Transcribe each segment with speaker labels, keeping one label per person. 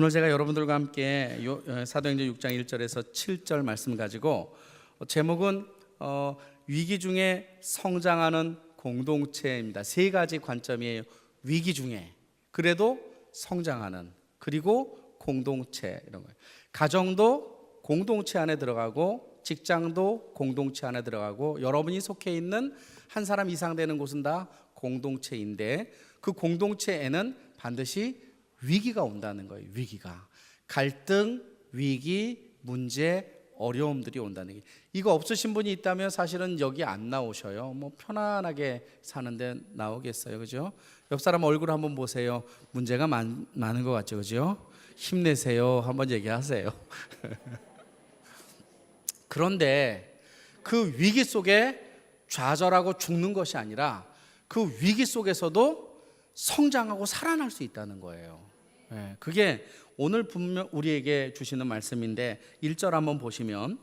Speaker 1: 오늘 제가 여러분들과 함께 요- 어, 사도행전 6장 1절에서 7절 말씀 가지고 어, 제목은 어, 위기 중에 성장하는 공동체입니다. 세 가지 관점이에요. 위기 중에 그래도 성장하는 그리고 공동체 이런 거예요. 가정도 공동체 안에 들어가고 직장도 공동체 안에 들어가고 여러분이 속해 있는 한 사람 이상 되는 곳은 다 공동체인데 그 공동체에는 반드시 위기가 온다는 거예요. 위기가 갈등, 위기, 문제, 어려움들이 온다는 게 이거 없으신 분이 있다면 사실은 여기 안 나오셔요. 뭐 편안하게 사는데 나오겠어요, 그죠? 옆 사람 얼굴 한번 보세요. 문제가 많, 많은 것 같죠, 그죠? 힘내세요. 한번 얘기하세요. 그런데 그 위기 속에 좌절하고 죽는 것이 아니라 그 위기 속에서도 성장하고 살아날 수 있다는 거예요. 예, 그게 오늘 분명 우리에게 주시는 말씀인데 1절 한번 보시면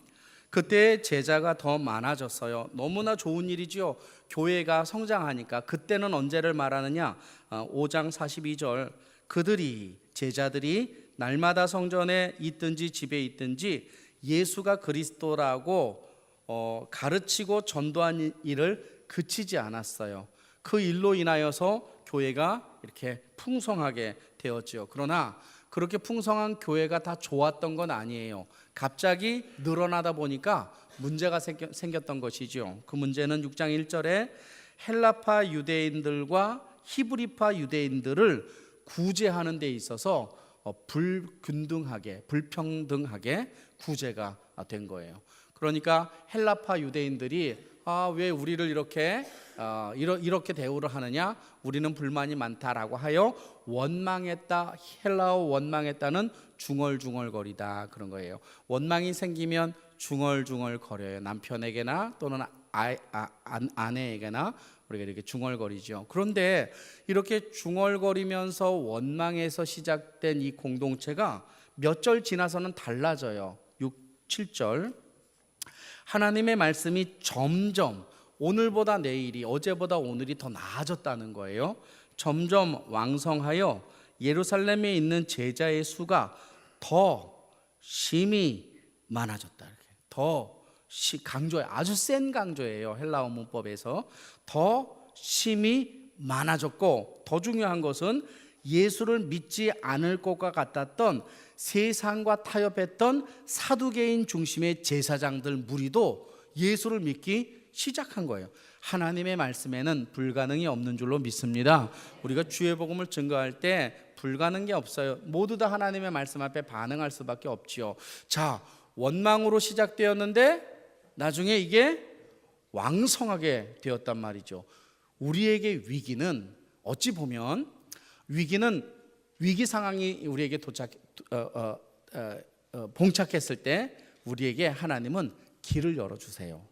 Speaker 1: 그때 제자가 더 많아졌어요. 너무나 좋은 일이지요. 교회가 성장하니까 그때는 언제를 말하느냐? 아, 5장 42절 그들이 제자들이 날마다 성전에 있든지 집에 있든지 예수가 그리스도라고 어, 가르치고 전도한 일을 그치지 않았어요. 그 일로 인하여서 교회가 이렇게 풍성하게 되었지요. 그러나 그렇게 풍성한 교회가 다 좋았던 건 아니에요. 갑자기 늘어나다 보니까 문제가 생겼던 것이죠. 그 문제는 6장 1절에 헬라파 유대인들과 히브리파 유대인들을 구제하는 데 있어서 어, 불균등하게 불평등하게 구제가 된 거예요. 그러니까 헬라파 유대인들이 아, 왜 우리를 이렇게 어, 이러, 이렇게 대우를 하느냐? 우리는 불만이 많다라고 하여 원망했다. 헬라어 원망했다는 중얼중얼거리다 그런 거예요. 원망이 생기면 중얼중얼거려요. 남편에게나 또는 아, 아, 안- 아내에게나 우리가 이렇게 중얼거리죠. 그런데 이렇게 중얼거리면서 원망에서 시작된 이 공동체가 몇 절 지나서는 달라져요. 6, 7절. 하나님의 말씀이 점점 오늘보다 내일이 어제보다 오늘이 더 나아졌다는 거예요. 점점 왕성하여 예루살렘에 있는 제자의 수가 더 심히 많아졌다. 이렇게 더 시- 강조해 아주 센 강조예요. 헬라어 문법에서 더 심히 많아졌고 더 중요한 것은 예수를 믿지 않을 것과 같았던 세상과 타협했던 사두개인 중심의 제사장들 무리도 예수를 믿기 시작한 거예요. 하나님의 말씀에는 불가능이 없는 줄로 믿습니다. 우리가 주의 복음을 증거할 때 불가능이 없어요. 모두 다 하나님의 말씀 앞에 반응할 수밖에 없지요. 자, 원망으로 시작되었는데 나중에 이게 왕성하게 되었단 말이죠. 우리에게 위기는 어찌 보면 위기는 위기 상황이 우리에게 도착 어, 어, 어, 어, 봉착했을 때 우리에게 하나님은 길을 열어 주세요.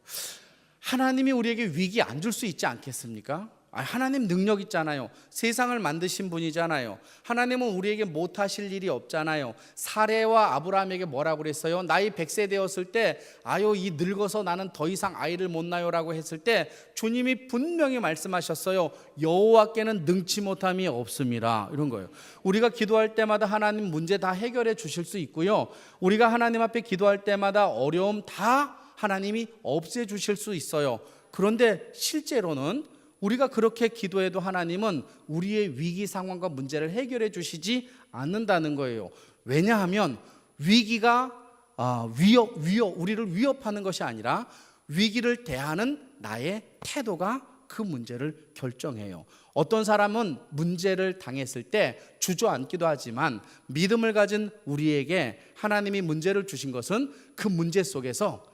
Speaker 1: 하나님이 우리에게 위기 안 줄 수 있지 않겠습니까? 아, 하나님 능력 있잖아요. 세상을 만드신 분이잖아요. 하나님은 우리에게 못 하실 일이 없잖아요. 사례와 아브라함에게 뭐라고 그랬어요? 나이 100세 되었을 때 아유 이 늙어서 나는 더 이상 아이를 못 낳아요 라고 했을 때 주님이 분명히 말씀하셨어요. 여호와께는 능치 못함이 없습니다. 이런 거예요. 우리가 기도할 때마다 하나님 문제 다 해결해 주실 수 있고요. 우리가 하나님 앞에 기도할 때마다 어려움 다 하나님이 없애 주실 수 있어요. 그런데 실제로는 우리가 그렇게 기도해도 하나님은 우리의 위기 상황과 문제를 해결해 주시지 않는다는 거예요. 왜냐하면 위기가 아, 위협, 위협, 우리를 위협하는 것이 아니라 위기를 대하는 나의 태도가 그 문제를 결정해요. 어떤 사람은 문제를 당했을 때 주저앉기도 하지만 믿음을 가진 우리에게 하나님이 문제를 주신 것은 그 문제 속에서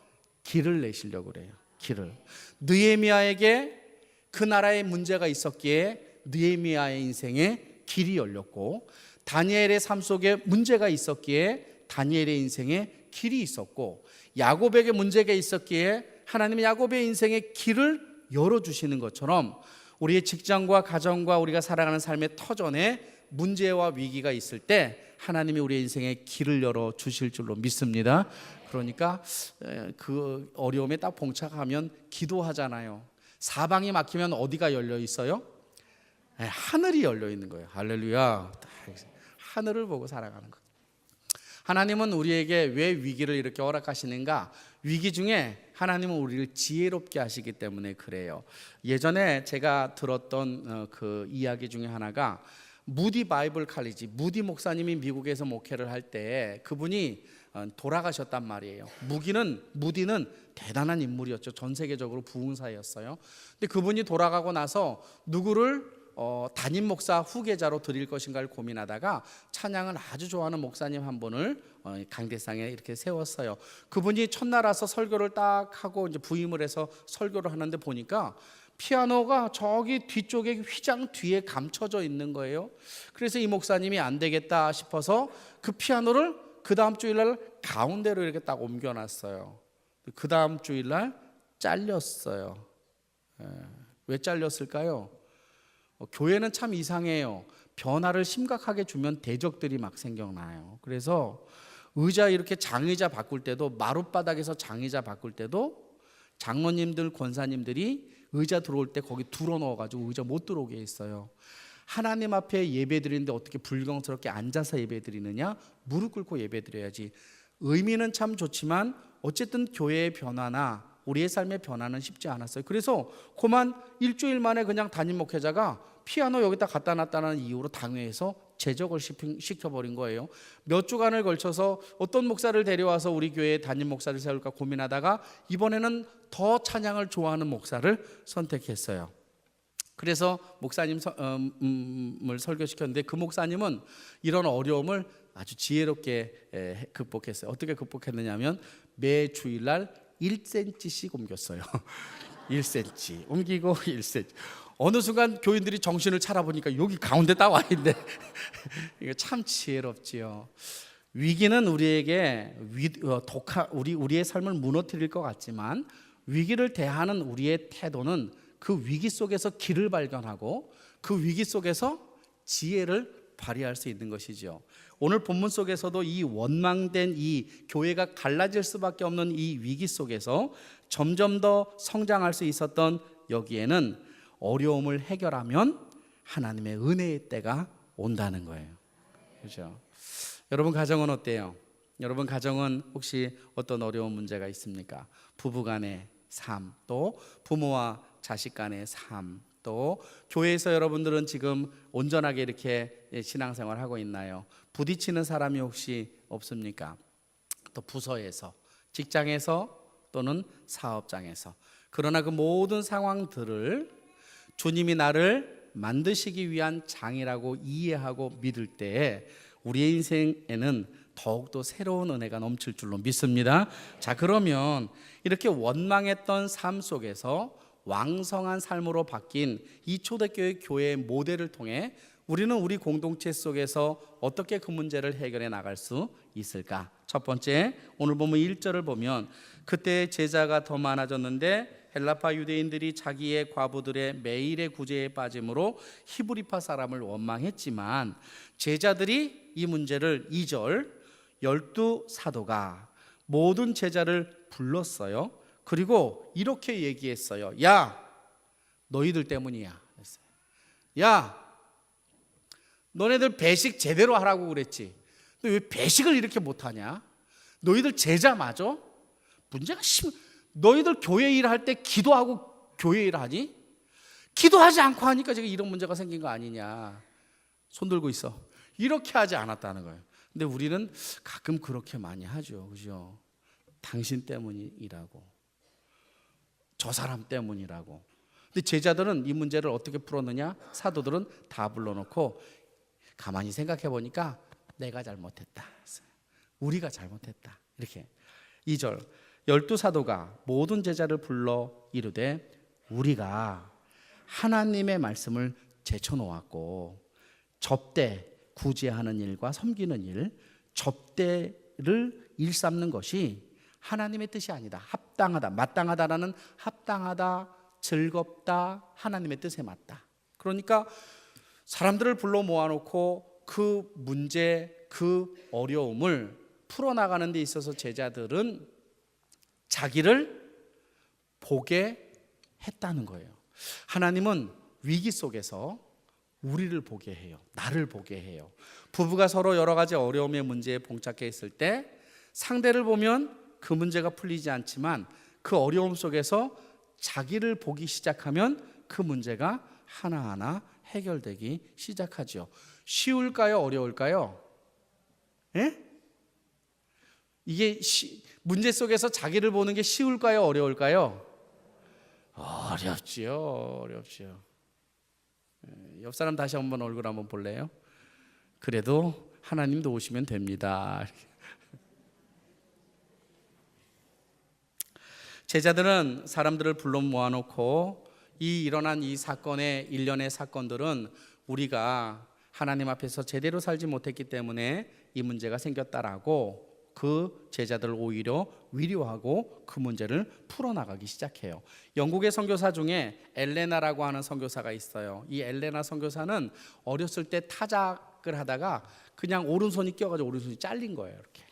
Speaker 1: 길을 내시려고 그래요. 길을. 느헤미야에게 그 나라에 문제가 있었기에 느헤미야의 인생에 길이 열렸고 다니엘의 삶 속에 문제가 있었기에 다니엘의 인생에 길이 있었고 야곱에게 문제가 있었기에 하나님은 야곱의 인생에 길을 열어 주시는 것처럼 우리의 직장과 가정과 우리가 살아가는 삶의 터전에 문제와 위기가 있을 때 하나님이 우리의 인생에 길을 열어 주실 줄로 믿습니다. 그러니까 에, 그 어려움에 딱 봉착하면 기도하잖아요. 사방이 막히면 어디가 열려 있어요? 에, 하늘이 열려 있는 거예요. 할렐루야. 하늘을 보고 살아가는 거. 하나님은 우리에게 왜 위기를 이렇게 허락하시는가? 위기 중에 하나님은 우리를 지혜롭게 하시기 때문에 그래요. 예전에 제가 들었던 어, 그 이야기 중에 하나가 무디 바이블 칼리지 무디 목사님이 미국에서 목회를 할 때 그분이 어, 돌아가셨단 말이에요. 무기는 무디는 대단한 인물이었죠. 전 세계적으로 부흥사였어요. 근데 그분이 돌아가고 나서 누구를 어, 담임 목사 후계자로 드릴 것인가를 고민하다가 찬양을 아주 좋아하는 목사님 한 분을 어, 강대상에 이렇게 세웠어요. 그분이 첫날 와서 설교를 딱 하고 이제 부임을 해서 설교를 하는데 보니까 피아노가 저기 뒤쪽에 휘장 뒤에 감춰져 있는 거예요. 그래서 이 목사님이 안 되겠다 싶어서 그 피아노를 그 다음 주일날 가운데로 이렇게 딱 옮겨놨어요. 그 다음 주일날 잘렸어요. 예. 왜 잘렸을까요? 어, 교회는 참 이상해요. 변화를 심각하게 주면 대적들이 막 생겨나요. 그래서 의자 이렇게 장의자 바꿀 때도 마룻바닥에서 장의자 바꿀 때도 장로님들 권사님들이 의자 들어올 때 거기 둘어 넣어가지고 의자 못 들어오게 했어요. 하나님 앞에 예배 드리는데 어떻게 불경스럽게 앉아서 예배 드리느냐? 무릎 꿇고 예배 드려야지. 의미는 참 좋지만 어쨌든 교회의 변화나 우리의 삶의 변화는 쉽지 않았어요. 그래서 그만 일주일 만에 그냥 담임 목회자가 피아노 여기다 갖다 놨다는 이유로 당회에서 제적을 시켜버린 거예요. 몇 주간을 걸쳐서 어떤 목사를 데려와서 우리 교회에 담임 목사를 세울까 고민하다가 이번에는 더 찬양을 좋아하는 목사를 선택했어요. 그래서 목사님을 설교시켰는데 그 목사님은 이런 어려움을 아주 지혜롭게 극복했어요. 어떻게 극복했느냐면 매 주일날 1cm씩 옮겼어요. 1cm 옮기고 1cm. 어느 순간 교인들이 정신을 차려보니까 여기 가운데 딱 와 있네. 이거 참 지혜롭지요. 위기는 우리에게 위, 어, 독하, 우리 우리의 삶을 무너뜨릴 것 같지만 위기를 대하는 우리의 태도는 그 위기 속에서 길을 발견하고 그 위기 속에서 지혜를 발휘할 수 있는 것이죠. 오늘 본문 속에서도 이 원망된 이 교회가 갈라질 수밖에 없는 이 위기 속에서 점점 더 성장할 수 있었던 여기에는 어려움을 해결하면 하나님의 은혜의 때가 온다는 거예요. 그렇죠? 여러분 가정은 어때요? 여러분 가정은 혹시 어떤 어려운 문제가 있습니까? 부부간의 삶, 또 부모와 자식 간의 삶, 또 교회에서 여러분들은 지금 온전하게 이렇게 신앙생활 하고 있나요? 부딪히는 사람이 혹시 없습니까? 또 부서에서, 직장에서 또는 사업장에서. 그러나 그 모든 상황들을 주님이 나를 만드시기 위한 장이라고 이해하고 믿을 때에 우리의 인생에는 더욱더 새로운 은혜가 넘칠 줄로 믿습니다. 자, 그러면 이렇게 원망했던 삶 속에서 왕성한 삶으로 바뀐 이 초대교회 교회의 모델을 통해 우리는 우리 공동체 속에서 어떻게 그 문제를 해결해 나갈 수 있을까? 첫 번째, 오늘 보면 1절을 보면 그때 제자가 더 많아졌는데 헬라파 유대인들이 자기의 과부들의 매일의 구제에 빠짐으로 히브리파 사람을 원망했지만 제자들이 이 문제를 2절 열두 사도가 모든 제자를 불렀어요. 그리고 이렇게 얘기했어요. 야, 너희들 때문이야. 야, 너네들 배식 제대로 하라고 그랬지. 왜 배식을 이렇게 못하냐? 너희들 제자 맞아? 문제가 심. 너희들 교회 일할 때 기도하고 교회 일하니? 기도하지 않고 하니까 제가 이런 문제가 생긴 거 아니냐? 손 들고 있어. 이렇게 하지 않았다는 거예요. 근데 우리는 가끔 그렇게 많이 하죠, 그죠? 당신 때문이라고, 저 사람 때문이라고. 근데 제자들은 이 문제를 어떻게 풀었느냐? 사도들은 다 불러놓고 가만히 생각해 보니까 내가 잘못했다. 우리가 잘못했다. 이렇게 2절 열두 사도가 모든 제자를 불러 이르되 우리가 하나님의 말씀을 제쳐 놓았고 접대 구제하는 일과 섬기는 일 접대를 일삼는 것이 하나님의 뜻이 아니다. 합당하다. 마땅하다라는 합당하다, 즐겁다, 하나님의 뜻에 맞다. 그러니까 사람들을 불러 모아놓고 그 문제, 그 어려움을 풀어나가는 데 있어서 제자들은 자기를 보게 했다는 거예요. 하나님은 위기 속에서 우리를 보게 해요. 나를 보게 해요. 부부가 서로 여러 가지 어려움의 문제에 봉착해 있을 때 상대를 보면 그 문제가 풀리지 않지만 그 어려움 속에서 자기를 보기 시작하면 그 문제가 하나하나 해결되기 시작하죠. 쉬울까요? 어려울까요? 예? 이게 시, 문제 속에서 자기를 보는 게 쉬울까요? 어려울까요? 어렵지요. 어렵지요. 예, 옆 사람 다시 한번 얼굴 한번 볼래요? 그래도 하나님 도우시면 됩니다. 제자들은 사람들을 불러 모아놓고 이 일어난 이 사건의 일련의 사건들은 우리가 하나님 앞에서 제대로 살지 못했기 때문에 이 문제가 생겼다라고 그 제자들을 오히려 위로하고 그 문제를 풀어나가기 시작해요. 영국의 선교사 중에 엘레나라고 하는 선교사가 있어요. 이 엘레나 선교사는 어렸을 때 타작을 하다가 그냥 오른손이 끼어가지고 오른손이 잘린 거예요. 이렇게.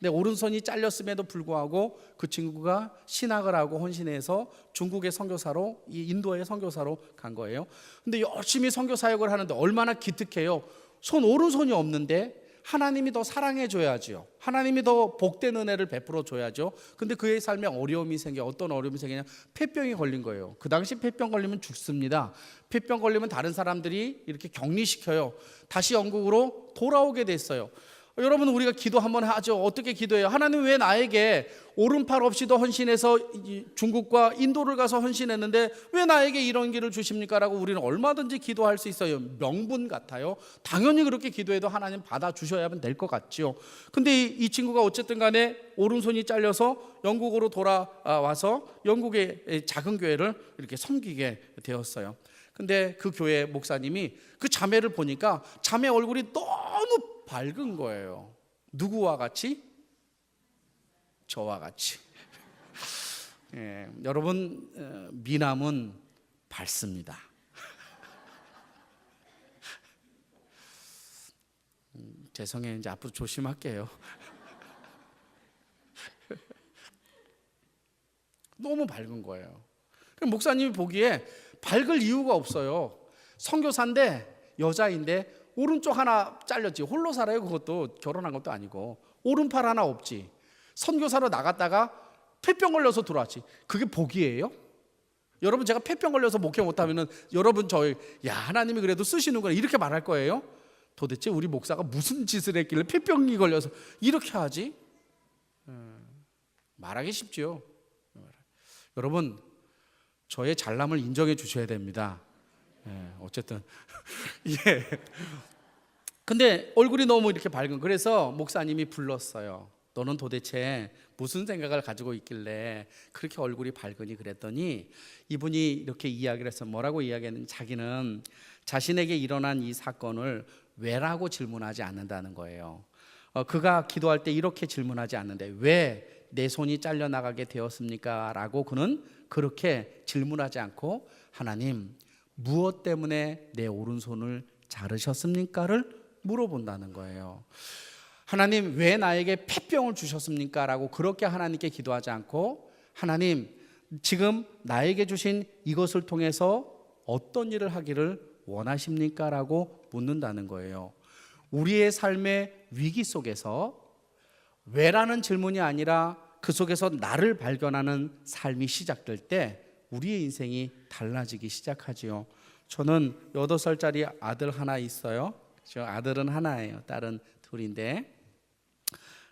Speaker 1: 근데 오른손이 잘렸음에도 불구하고 그 친구가 신학을 하고 헌신해서 중국의 선교사로 이 인도의 선교사로 간 거예요. 근데 열심히 선교 사역을 하는데 얼마나 기특해요. 손 오른손이 없는데 하나님이 더 사랑해 줘야지요. 하나님이 더 복된 은혜를 베풀어 줘야죠. 근데 그의 삶에 어려움이 생겨 어떤 어려움이 생기냐? 폐병이 걸린 거예요. 그 당시 폐병 걸리면 죽습니다. 폐병 걸리면 다른 사람들이 이렇게 격리시켜요. 다시 영국으로 돌아오게 됐어요. 여러분 우리가 기도 한번 하죠. 어떻게 기도해요? 하나님 왜 나에게 오른팔 없이도 헌신해서 이 중국과 인도를 가서 헌신했는데 왜 나에게 이런 길을 주십니까라고 우리는 얼마든지 기도할 수 있어요. 명분 같아요. 당연히 그렇게 기도해도 하나님 받아 주셔야만 될 것 같죠. 근데 이, 이 친구가 어쨌든 간에 오른손이 잘려서 영국으로 돌아와서 영국의 작은 교회를 이렇게 섬기게 되었어요. 근데 그 교회 목사님이 그 자매를 보니까 자매 얼굴이 너무 밝은 거예요. 누구와 같이? 저와 같이. 예, 여러분 어, 미남은 밝습니다. 음, 죄송해요. 이제 앞으로 조심할게요. 너무 밝은 거예요. 목사님이 보기에 밝을 이유가 없어요. 선교사인데 여자인데 오른쪽 하나 잘렸지. 홀로 살아요. 그것도 결혼한 것도 아니고 오른팔 하나 없지. 선교사로 나갔다가 폐병 걸려서 들어왔지. 그게 복이에요? 여러분 제가 폐병 걸려서 목회 못하면은 여러분 저야 하나님이 그래도 쓰시는구나 이렇게 말할 거예요. 도대체 우리 목사가 무슨 짓을 했길래 폐병이 걸려서 이렇게 하지? 음, 말하기 쉽죠. 여러분 저의 잘남을 인정해 주셔야 됩니다. 예, 어쨌든 예. 근데 얼굴이 너무 이렇게 밝은 그래서 목사님이 불렀어요. 너는 도대체 무슨 생각을 가지고 있길래 그렇게 얼굴이 밝으니 그랬더니 이분이 이렇게 이야기를 해서 뭐라고 이야기했는 자기는 자신에게 일어난 이 사건을 왜라고 질문하지 않는다는 거예요. 어, 그가 기도할 때 이렇게 질문하지 않는데 왜 내 손이 잘려 나가게 되었습니까? 라고 그는 그렇게 질문하지 않고 하나님 무엇 때문에 내 오른손을 자르셨습니까를 물어본다는 거예요. 하나님 왜 나에게 폐병을 주셨습니까? 라고 그렇게 하나님께 기도하지 않고 하나님 지금 나에게 주신 이것을 통해서 어떤 일을 하기를 원하십니까? 라고 묻는다는 거예요. 우리의 삶의 위기 속에서 왜라는 질문이 아니라 그 속에서 나를 발견하는 삶이 시작될 때 우리의 인생이 달라지기 시작하지요. 저는 여덟 살짜리 아들 하나 있어요. 저 아들은 하나예요. 딸은 둘인데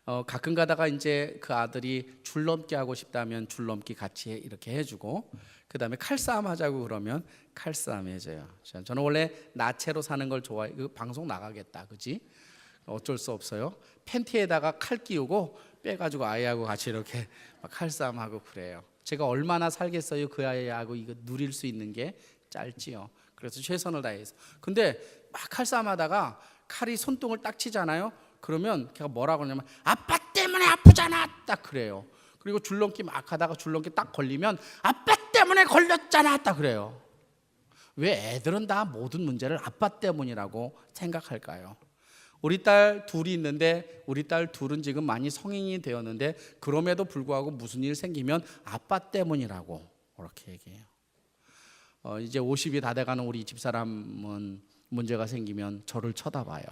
Speaker 1: 어, 가끔 가다가 이제 그 아들이 줄넘기 하고 싶다면 줄넘기 같이 이렇게 해주고 그 다음에 칼싸움 하자고 그러면 칼싸움 해줘요. 저는 원래 나체로 사는 걸 좋아해. 그 방송 나가겠다, 그지? 어쩔 수 없어요. 팬티에다가 칼 끼우고 빼가지고 아이하고 같이 이렇게 칼싸움 하고 그래요. 제가 얼마나 살겠어요 그 아이하고 이거 누릴 수 있는 게 짧지요. 그래서 최선을 다해서. 근데 막 칼싸움하다가 칼이 손등을 딱 치잖아요. 그러면 걔가 뭐라고 하냐면 아빠 때문에 아프잖아 딱 그래요. 그리고 줄넘기 막 하다가 줄넘기 딱 걸리면 아빠 때문에 걸렸잖아 딱 그래요. 왜 애들은 다 모든 문제를 아빠 때문이라고 생각할까요? 우리 딸 둘이 있는데 우리 딸 둘은 지금 많이 성인이 되었는데 그럼에도 불구하고 무슨 일 생기면 아빠 때문이라고 그렇게 얘기해요. 어, 이제 50이 다 돼가는 우리 집사람은 문제가 생기면 저를 쳐다봐요.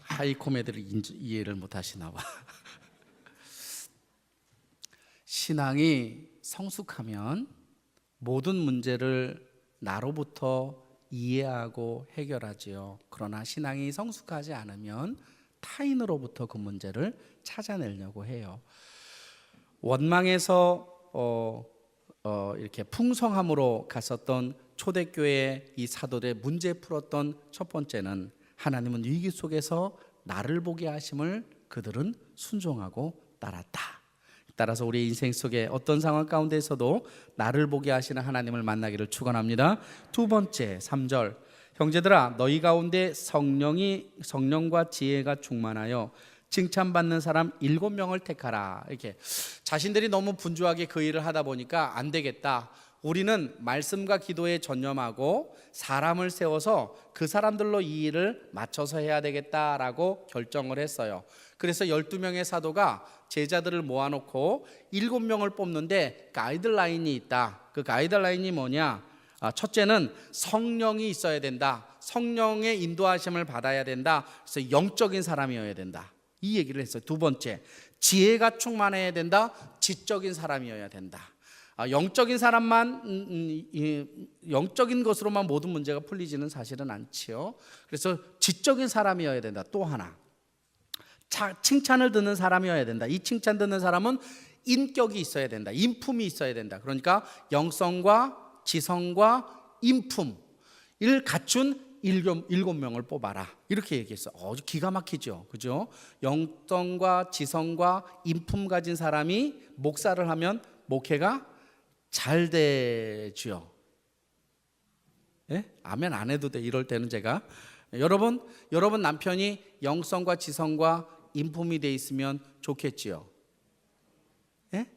Speaker 1: 하이 코미디를 이해를 못 하시나 봐. 신앙이 성숙하면 모든 문제를 나로부터 이해하고 해결하지요. 그러나 신앙이 성숙하지 않으면 타인으로부터 그 문제를 찾아내려고 해요. 원망에서 어, 어, 이렇게 풍성함으로 갔었던 초대교회 이 사도들의 문제 풀었던 첫 번째는 하나님은 위기 속에서 나를 보게 하심을 그들은 순종하고 따랐다. 따라서 우리 인생 속에 어떤 상황 가운데서도 나를 보게 하시는 하나님을 만나기를 축원합니다. 두 번째 3절 형제들아 너희 가운데 성령이 성령과 지혜가 충만하여 칭찬받는 사람 일곱 명을 택하라. 이렇게 자신들이 너무 분주하게 그 일을 하다 보니까 안 되겠다. 우리는 말씀과 기도에 전념하고 사람을 세워서 그 사람들로 이 일을 맞춰서 해야 되겠다라고 결정을 했어요. 그래서 12명의 사도가 제자들을 모아놓고 7명을 뽑는데 가이드라인이 있다. 그 가이드라인이 뭐냐? 아, 첫째는 성령이 있어야 된다. 성령의 인도하심을 받아야 된다. 그래서 영적인 사람이어야 된다. 이 얘기를 했어요. 두 번째, 지혜가 충만해야 된다. 지적인 사람이어야 된다. 아, 영적인 사람만 음, 음, 이, 영적인 것으로만 모든 문제가 풀리지는 사실은 않지요. 그래서 지적인 사람이어야 된다. 또 하나, 자, 칭찬을 듣는 사람이어야 된다. 이 칭찬 듣는 사람은 인격이 있어야 된다. 인품이 있어야 된다. 그러니까 영성과 지성과 인품을 갖춘 일곱, 명을 뽑아라. 이렇게 얘기했어. 어, 기가 막히죠. 그죠? 영성과 지성과 인품 가진 사람이 목사를 하면 목회가 잘 되지요. 예? 아멘 안 해도 돼. 이럴 때는 제가 여러분, 여러분 남편이 영성과 지성과 인품이 돼 있으면 좋겠지요. 예?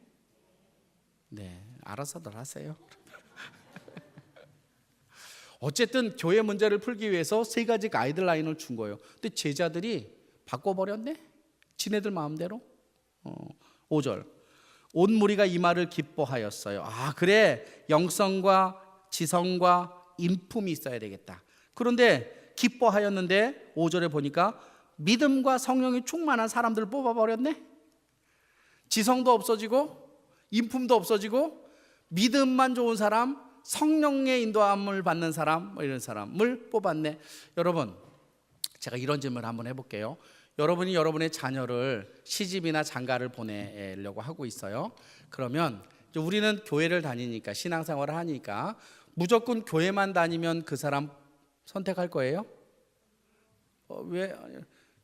Speaker 1: 네, 알아서들 하세요. 어쨌든 교회 문제를 풀기 위해서 세 가지 가이드라인을 준 거예요. 근데 제자들이 바꿔버렸네. 지네들 마음대로. 어, 5절. 온 무리가 이 말을 기뻐하였어요. 아 그래 영성과 지성과 인품이 있어야 되겠다. 그런데 기뻐하였는데 5절에 보니까 믿음과 성령이 충만한 사람들을 뽑아버렸네. 지성도 없어지고 인품도 없어지고 믿음만 좋은 사람, 성령의 인도함을 받는 사람, 뭐 이런 사람을 뽑았네. 여러분, 제가 이런 질문을 한번 해볼게요. 여러분이 여러분의 자녀를 시집이나 장가를 보내려고 하고 있어요. 그러면 우리는 교회를 다니니까 신앙생활을 하니까 무조건 교회만 다니면 그 사람 선택할 거예요? 어, 왜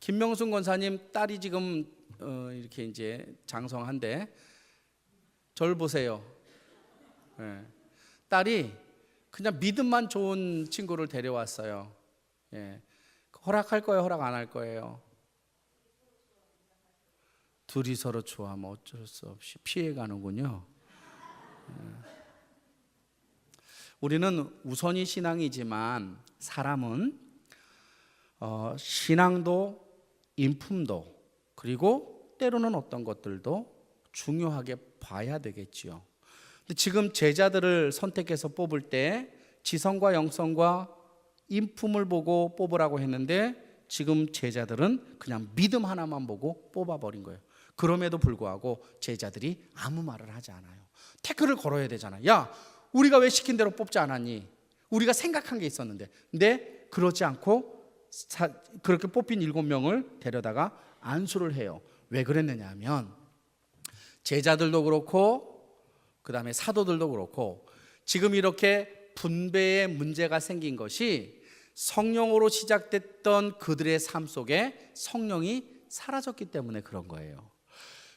Speaker 1: 김명순 권사님 딸이 지금 어, 이렇게 이제 장성한데 절 보세요. 예. 딸이 그냥 믿음만 좋은 친구를 데려왔어요. 예. 허락할 거예요, 허락 안 할 거예요? 둘이 서로 좋아하면 어쩔 수 없이 피해가는군요. 예. 우리는 우선이 신앙이지만 사람은 어, 신앙도 인품도 그리고 때로는 어떤 것들도 중요하게 봐야 되겠지요. 근데 지금 제자들을 선택해서 뽑을 때 지성과 영성과 인품을 보고 뽑으라고 했는데 지금 제자들은 그냥 믿음 하나만 보고 뽑아버린 거예요. 그럼에도 불구하고 제자들이 아무 말을 하지 않아요. 태클을 걸어야 되잖아. 야, 우리가 왜 시킨 대로 뽑지 않았니? 우리가 생각한 게 있었는데. 근데 그러지 않고 사, 그렇게 뽑힌 일곱 명을 데려다가 안수를 해요. 왜 그랬느냐 하면 제자들도 그렇고 그다음에 사도들도 그렇고 지금 이렇게 분배의 문제가 생긴 것이 성령으로 시작됐던 그들의 삶 속에 성령이 사라졌기 때문에 그런 거예요.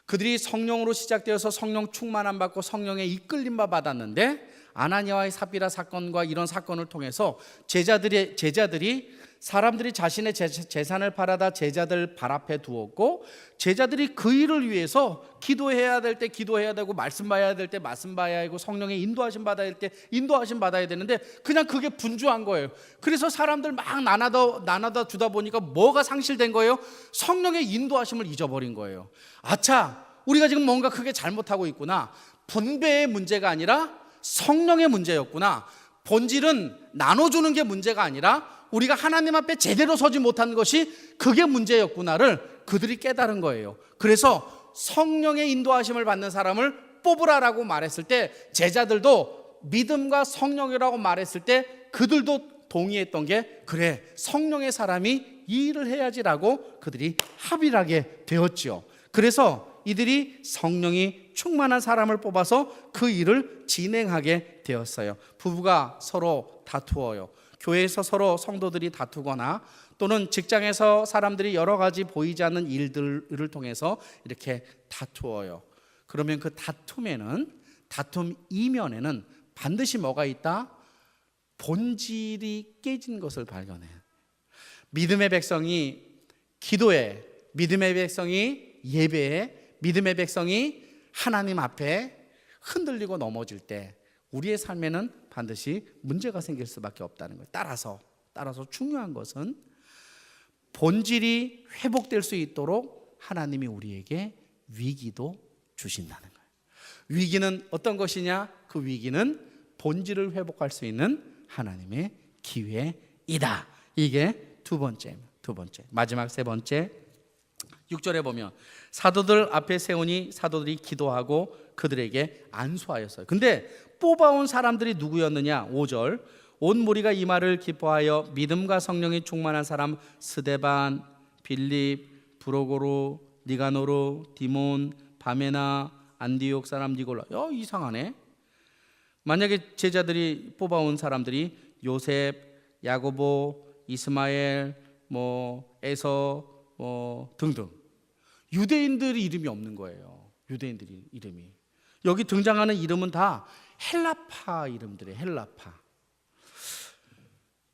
Speaker 1: 그들이 성령으로 시작되어서 성령 충만함 받고 성령의 이끌림 받았는데 아나니아와의 사비라 사건과 이런 사건을 통해서 제자들의 제자들이 사람들이 자신의 재- 재산을 팔아다 제자들 발 앞에 두었고 제자들이 그 일을 위해서 기도해야 될 때 기도해야 되고 말씀 봐야 될 때 말씀 봐야 하고 성령의 인도하심 받아야 될 때 인도하심 받아야 되는데 그냥 그게 분주한 거예요. 그래서 사람들 막 나눠다 나눠다 주다 보니까 뭐가 상실된 거예요? 성령의 인도하심을 잊어버린 거예요. 아차, 우리가 지금 뭔가 크게 잘못하고 있구나. 분배의 문제가 아니라 성령의 문제였구나. 본질은 나눠주는 게 문제가 아니라 우리가 하나님 앞에 제대로 서지 못한 것이 그게 문제였구나를 그들이 깨달은 거예요. 그래서 성령의 인도하심을 받는 사람을 뽑으라라고 말했을 때 제자들도 믿음과 성령이라고 말했을 때 그들도 동의했던 게 그래 성령의 사람이 이 일을 해야지라고 그들이 합의를 하게 되었지요. 그래서 이들이 성령이 충만한 사람을 뽑아서 그 일을 진행하게 되었어요. 부부가 서로 다투어요. 교회에서 서로 성도들이 다투거나 또는 직장에서 사람들이 여러 가지 보이지 않는 일들을 통해서 이렇게 다투어요. 그러면 그 다툼에는 다툼 이면에는 반드시 뭐가 있다? 본질이 깨진 것을 발견해요. 믿음의 백성이 기도에, 믿음의 백성이 예배에, 믿음의 백성이 하나님 앞에 흔들리고 넘어질 때 우리의 삶에는 반드시 문제가 생길 수밖에 없다는 거예요. 따라서 따라서 중요한 것은 본질이 회복될 수 있도록 하나님이 우리에게 위기도 주신다는 거예요. 위기는 어떤 것이냐? 그 위기는 본질을 회복할 수 있는 하나님의 기회이다. 이게 두 번째, 두 번째. 마지막 세 번째. 6절에 보면 사도들 앞에 세우니 사도들이 기도하고 그들에게 안수하였어요. 근데 뽑아온 사람들이 누구였느냐? 5절. 온 무리가 이 말을 기뻐하여 믿음과 성령이 충만한 사람 스데반, 빌립, 브로고로, 니가노로, 디몬, 바메나, 안디옥 사람 니골라. 야, 이상하네. 만약에 제자들이 뽑아온 사람들이 요셉, 야고보, 이스마엘, 뭐 에서 뭐 등등 유대인들 이름이 없는 거예요. 유대인들 이름이 여기 등장하는 이름은 다 헬라파 이름들이에요. 헬라파.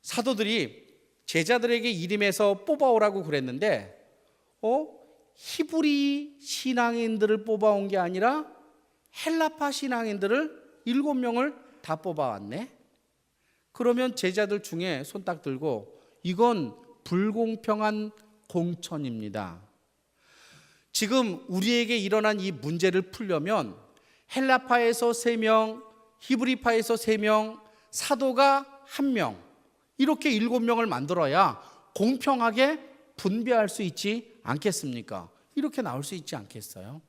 Speaker 1: 사도들이 제자들에게 이름에서 뽑아오라고 그랬는데, 어 히브리 신앙인들을 뽑아온 게 아니라 헬라파 신앙인들을 일곱 명을 다 뽑아왔네. 그러면 제자들 중에 손 딱 들고 이건 불공평한 공천입니다. 지금 우리에게 일어난 이 문제를 풀려면 헬라파에서 세 명, 히브리파에서 세 명, 사도가 한 명, 이렇게 일곱 명을 만들어야 공평하게 분배할 수 있지 않겠습니까? 이렇게 나올 수 있지 않겠어요?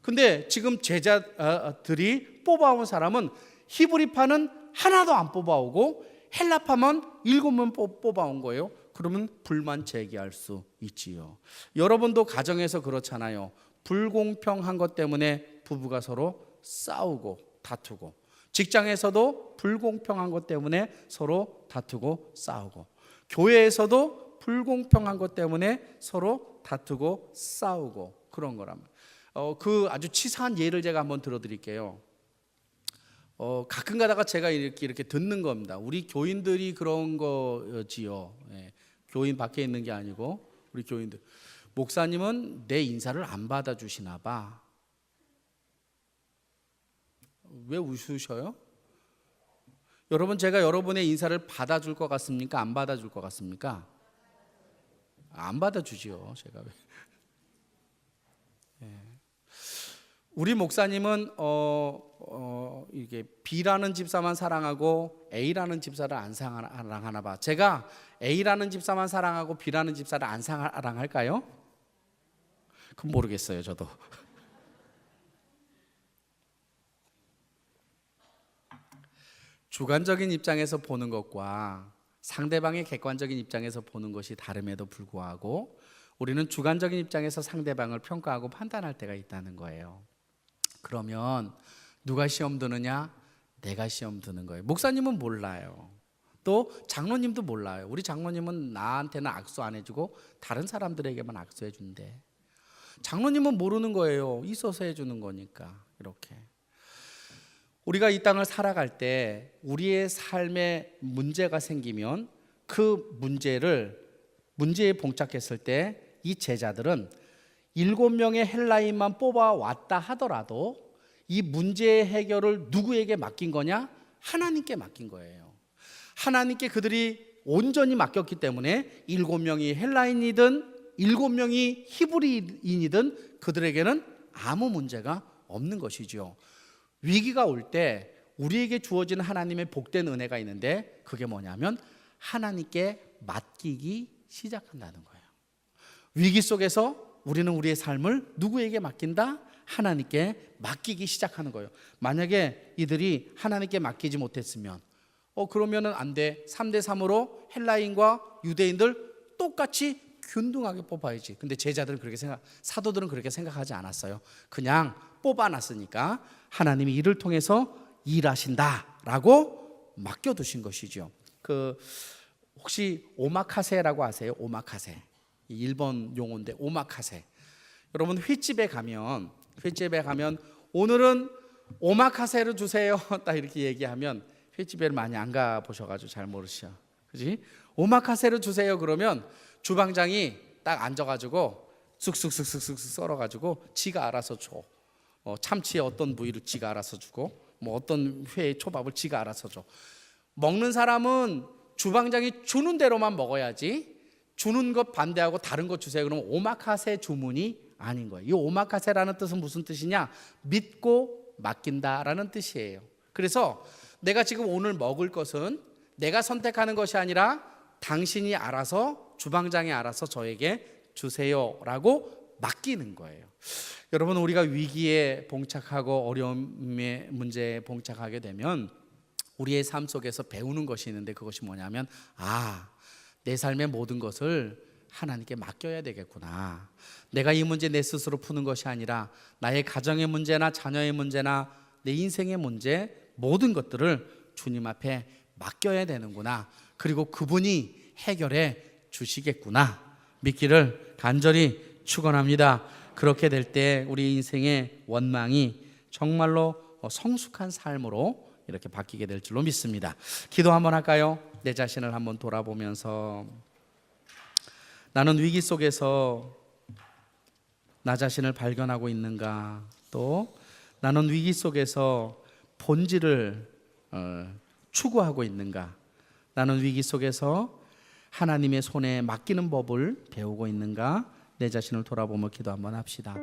Speaker 1: 근데 지금 제자들이 뽑아온 사람은 히브리파는 하나도 안 뽑아오고 헬라파만 일곱 명 뽑아온 거예요. 그러면 불만 제기할 수 있지요. 여러분도 가정에서 그렇잖아요. 불공평한 것 때문에 부부가 서로 싸우고 다투고 직장에서도 불공평한 것 때문에 서로 다투고 싸우고 교회에서도 불공평한 것 때문에 서로 다투고 싸우고 그런 거라면 어, 그 아주 치사한 예를 제가 한번 들어드릴게요. 어, 가끔 가다가 제가 이렇게 이렇게 듣는 겁니다. 우리 교인들이 그런 거지요. 예, 교인 밖에 있는 게 아니고 우리 교인들. 목사님은 내 인사를 안 받아주시나 봐. 왜 웃으셔요? 여러분 제가 여러분의 인사를 받아줄 것 같습니까? 안 받아줄 것 같습니까? 안 받아주지요. 제가 왜? 예. 우리 목사님은 어, 어, 이게 B라는 집사만 사랑하고 A라는 집사를 안 사랑하나 봐. 제가 A라는 집사만 사랑하고 B라는 집사를 안 사랑할까요? 그건 모르겠어요, 저도. 주관적인 입장에서 보는 것과 상대방의 객관적인 입장에서 보는 것이 다름에도 불구하고 우리는 주관적인 입장에서 상대방을 평가하고 판단할 때가 있다는 거예요. 그러면 누가 시험 드느냐? 내가 시험 드는 거예요. 목사님은 몰라요. 또 장로님도 몰라요. 우리 장로님은 나한테는 악수 안 해주고 다른 사람들에게만 악수해 준대. 장로님은 모르는 거예요. 있어서 해주는 거니까 이렇게. 우리가 이 땅을 살아갈 때 우리의 삶에 문제가 생기면 그 문제를 문제에 봉착했을 때 이 제자들은 일곱 명의 헬라인만 뽑아 왔다 하더라도 이 문제의 해결을 누구에게 맡긴 거냐? 하나님께 맡긴 거예요. 하나님께 그들이 온전히 맡겼기 때문에 일곱 명이 헬라인이든 일곱 명이 히브리인이든 그들에게는 아무 문제가 없는 것이죠. 위기가 올 때 우리에게 주어지는 하나님의 복된 은혜가 있는데 그게 뭐냐면 하나님께 맡기기 시작한다는 거예요. 위기 속에서 우리는 우리의 삶을 누구에게 맡긴다? 하나님께 맡기기 시작하는 거예요. 만약에 이들이 하나님께 맡기지 못했으면 어 그러면은 안 돼. 3대 3으로 헬라인과 유대인들 똑같이 균등하게 뽑아야지. 근데 제자들은 그렇게 생각 사도들은 그렇게 생각하지 않았어요. 그냥 뽑아 놨으니까 하나님이 이를 통해서 일하신다라고 맡겨 두신 것이죠. 그 혹시 오마카세라고 아세요? 오마카세. 이 일본 용어인데 오마카세. 여러분 횟집에 가면 횟집에 가면 오늘은 오마카세를 주세요. 딱 이렇게 얘기하면 횟집에 많이 안 가 보셔가지고 잘 모르시죠. 그지? 오마카세를 주세요. 그러면 주방장이 딱 앉아가지고 쑥쑥쑥쑥쑥 썰어가지고 지가 알아서 줘. 어, 참치의 어떤 부위를 지가 알아서 주고 뭐 어떤 회의 초밥을 지가 알아서 줘. 먹는 사람은 주방장이 주는 대로만 먹어야지 주는 것 반대하고 다른 것 주세요. 그러면 오마카세 주문이 아닌 거예요. 이 오마카세라는 뜻은 무슨 뜻이냐? 믿고 맡긴다라는 뜻이에요. 그래서 내가 지금 오늘 먹을 것은 내가 선택하는 것이 아니라 당신이 알아서 주방장이 알아서 저에게 주세요라고 맡기는 거예요. 여러분 우리가 위기에 봉착하고 어려움의 문제에 봉착하게 되면 우리의 삶 속에서 배우는 것이 있는데 그것이 뭐냐면 아, 내 삶의 모든 것을 하나님께 맡겨야 되겠구나. 내가 이 문제 내 스스로 푸는 것이 아니라 나의 가정의 문제나 자녀의 문제나 내 인생의 문제 모든 것들을 주님 앞에 맡겨야 되는구나. 그리고 그분이 해결해 주시겠구나. 믿기를 간절히 축원합니다. 그렇게 될 때 우리 인생의 원망이 정말로 성숙한 삶으로 이렇게 바뀌게 될 줄로 믿습니다. 기도 한번 할까요? 내 자신을 한번 돌아보면서 나는 위기 속에서 나 자신을 발견하고 있는가? 또 나는 위기 속에서 본질을 어, 추구하고 있는가? 나는 위기 속에서 하나님의 손에 맡기는 법을 배우고 있는가? 내 자신을 돌아보며 기도 한번 합시다.